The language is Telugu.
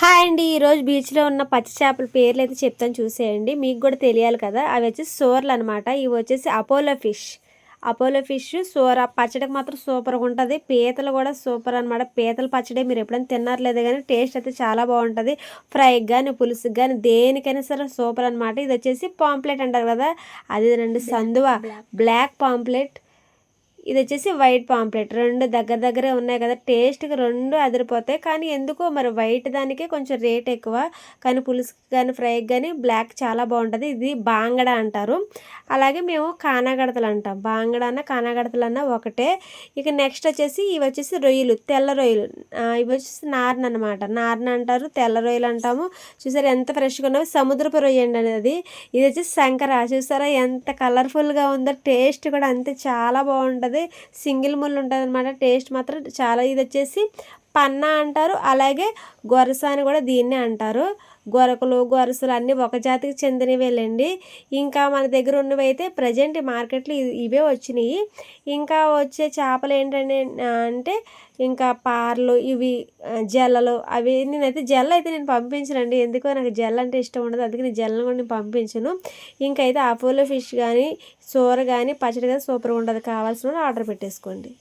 హాయ్ అండి ఈరోజు బీచ్లో ఉన్న పచ్చి చేపల పేర్లు అయితే చెప్తాను చూసేయండి. మీకు కూడా తెలియాలి కదా అవి వచ్చేసి సోర్లు అనమాట ఇవి వచ్చేసి అపోలో ఫిష్. అపోలో ఫిష్ సోర పచ్చడికి మాత్రం సూపర్గా ఉంటుంది. పీతలు కూడా సూపర్ అనమాట పీతల పచ్చడి మీరు ఎప్పుడైనా తిన్నారు లేదా కానీ టేస్ట్ అయితే చాలా బాగుంటుంది. ఫ్రైకి కానీ పులుసుకి కానీ దేనికైనా సరే సూపర్ అనమాట ఇది వచ్చేసి పాంప్లెట్ అంటారు కదా అది రెండు సందువ? Black pamphlet. ఇది వచ్చేసి వైట్ పాంప్లెట్. రెండు దగ్గర దగ్గరే ఉన్నాయి కదా. టేస్ట్కి రెండు అదిరిపోతాయి. కానీ ఎందుకో మరి వైట్ దానికే కొంచెం రేట్ ఎక్కువ. కానీ పులుసుకి కానీ ఫ్రైకి కానీ బ్లాక్ చాలా బాగుంటుంది. ఇది బాంగడ అంటారు. అలాగే మేము కానాగడతలు అంటాం. బాంగడ అన్న కానాగడతలు అన్న ఒకటే. ఇక నెక్స్ట్ వచ్చేసి ఇవి వచ్చేసి రొయ్యలు తెల్ల రొయ్యలు. ఇవి వచ్చేసి నార్న అనమాట నార్న అంటారు తెల్ల రొయ్యలు అంటాము. చూసారా ఎంత ఫ్రెష్గా ఉన్నావు సముద్రపు రొయ్య అండి అనేది ఇది వచ్చేసి శంకర. చూసారా ఎంత కలర్ఫుల్గా ఉందో. టేస్ట్ కూడా అంతే. చాలా బాగుంటుంది. సింగిల్ ముళ్ళు ఉంటుంది అనమాట టేస్ట్ మాత్రం చాలా ఇది వచ్చేసి పన్నా అంటారు అలాగే గొరస అని కూడా దీన్నే అంటారు. గొరకలు గొరసలు అన్నీ ఒక జాతికి చెందినవేలండి. ఇంకా మన దగ్గర ఉన్నవి అయితే ప్రజెంట్ మార్కెట్లో ఇవే వచ్చినాయి. ఇంకా వచ్చే చేపలు ఏంటంటే అంటే ఇంకా పార్లు ఇవి జల్లలు అవి నేనైతే జల్ల అయితే నేను పంపించనండి. ఎందుకో నాకు జల్ల అంటే ఇష్టం ఉండదు. అందుకే నేను జల్లను కూడా నేను పంపించను. ఇంకైతే అపోలో ఫిష్ కానీ సోర కానీ పచ్చడి కానీ సూపర్గా ఉండదు. కావాల్సిన ఆర్డర్ పెట్టేసుకోండి.